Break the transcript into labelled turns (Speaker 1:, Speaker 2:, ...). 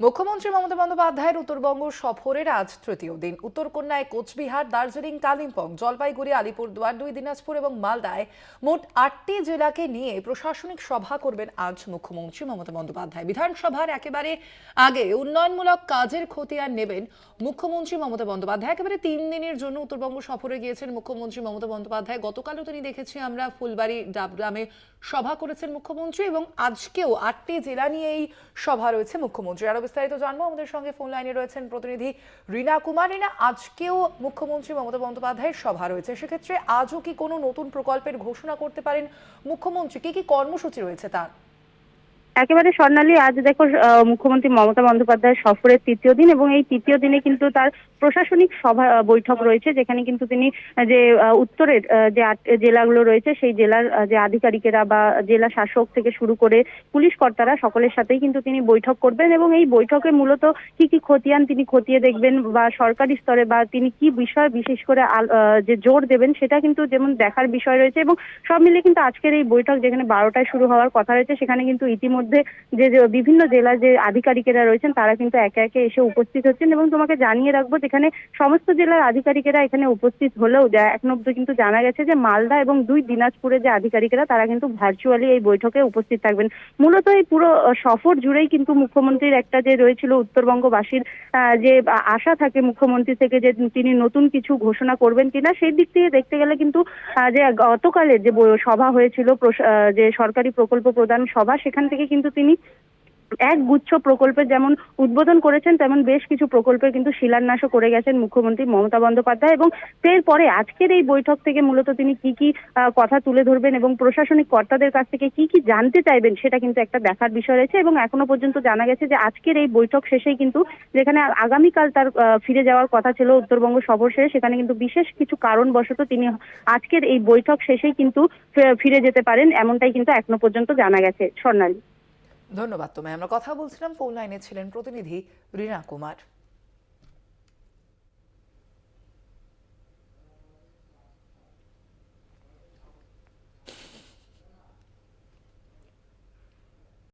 Speaker 1: মুখ্যমন্ত্রী মমতা বন্দ্যোপাধ্যায়ের উত্তরবঙ্গ সফরের আজ তৃতীয় দিন। উত্তরকন্যায় কোচবিহার, দার্জিলিং, কালিম্পং, জলপাইগুড়ি, আলিপুরদুয়ার, দুই দিনাজপুর এবং মালদায় মোট আটটি জেলাকে নিয়ে প্রশাসনিক সভা করবেন আজ মুখ্যমন্ত্রী মমতা বন্দ্যোপাধ্যায়। বিধানসভার একেবারে আগে উন্নয়নমূলক কাজের খতিয়ান নেবেন মুখ্যমন্ত্রী মমতা বন্দ্যোপাধ্যায়। একেবারে তিন দিনের জন্য উত্তরবঙ্গ সফরে গিয়েছেন মুখ্যমন্ত্রী মমতা বন্দ্যোপাধ্যায়। গতকালও তিনি দেখেছি আমরা ফুলবাড়ি ডাবগ্রামে সভা করেছেন মুখ্যমন্ত্রী এবং আজকেও আটটি জেলা নিয়ে এই সভা রয়েছে মুখ্যমন্ত্রী। আরও বিস্তারিত জানব। আমাদের সঙ্গে ফোন লাইনে রয়েছেন প্রতিনিধি রীনা কুমার। রীনা, আজকেও মুখ্যমন্ত্রী মমতা বন্দ্যোপাধ্যায়ের সভা রয়েছে। সেক্ষেত্রে আজও কি কোনো নতুন প্রকল্পের ঘোষণা করতে পারেন মুখ্যমন্ত্রী? কি কি কর্মসূচি রয়েছে তার?
Speaker 2: একেবারে স্বর্ণালী, আজ দেখো মুখ্যমন্ত্রী মমতা বন্দ্যোপাধ্যায়ের সফরের তৃতীয় দিন এবং এই তৃতীয় দিনে কিন্তু তার প্রশাসনিক সভা বৈঠক রয়েছে, যেখানে কিন্তু তিনি যে উত্তরের যে জেলাগুলো রয়েছে, সেই জেলার যে আধিকারিকেরা বা জেলা শাসক থেকে শুরু করে পুলিশ কর্তারা সকলের সাথেই কিন্তু তিনি বৈঠক করবেন এবং এই বৈঠকে মূলত কি কি খতিয়ান তিনি খতিয়ে দেখবেন বা সরকারি স্তরে বা তিনি কি বিষয় বিশেষ করে যে জোর দেবেন সেটা কিন্তু যেমন দেখার বিষয় রয়েছে এবং সব মিলিয়ে কিন্তু আজকের এই বৈঠক যেখানে বারোটায় শুরু হওয়ার কথা রয়েছে, সেখানে কিন্তু ইতিমধ্যে যে যে, বিভিন্ন জেলার যে আধিকারিকেরা রয়েছেন, তারা কিন্তু একে একে এসে উপস্থিত হচ্ছেন এবং তোমাকে জানিয়ে রাখব যেখানে সমস্ত জেলার আধিকারিকেরা এখানে উপস্থিত হলেও এখন অব্দি কিন্তু জানা গেছে যে মালদা এবং দুই দিনাজপুরের যে আধিকারিকেরা, তারা কিন্তু ভার্চুয়ালি এই বৈঠকে উপস্থিত থাকবেন। মূলত এই পুরো সফর জুড়েই কিন্তু মুখ্যমন্ত্রীর একটা যে রয়েছিল উত্তরবঙ্গবাসীর যে আশা থাকে মুখ্যমন্ত্রী থেকে যে তিনি নতুন কিছু ঘোষণা করবেন কিনা, সেই দিক থেকে দেখতে গেলে কিন্তু যে গতকালের যে সভা হয়েছিল যে সরকারি প্রকল্প প্রদান সভা, সেখান থেকে কিন্তু তিনি এক গুচ্ছ প্রকল্পের যেমন উদ্বোধন করেছেন, তেমন বেশ কিছু প্রকল্পের কিন্তু শিলান্যাসও করে গেছেন মুখ্যমন্ত্রী মমতা বন্দ্যোপাধ্যায় এবং এরপরে আজকের এই বৈঠক থেকে মূলত তিনি কি কি কথা তুলে ধরবেন এবং প্রশাসনিক কর্তাদের কাছ থেকে কি কি জানতে চাইবেন সেটা কিন্তু একটা দেখার বিষয় রয়েছে এবং এখনও পর্যন্ত জানা গেছে যে আজকের এই বৈঠক শেষেই কিন্তু যেখানে আগামীকাল তার ফিরে যাওয়ার কথা ছিল উত্তরবঙ্গ সফর শেষে, সেখানে কিন্তু বিশেষ কিছু কারণবশত তিনি আজকের এই বৈঠক শেষেই কিন্তু ফিরে যেতে পারেন, এমনটাই কিন্তু এখনও পর্যন্ত জানা গেছে স্বর্ণালী।
Speaker 1: ধন্যবাদ তোমায়। আমরা কথা বলছিলাম ফোন লাইনে ছিলেন প্রতিনিধি রীনা কুমার।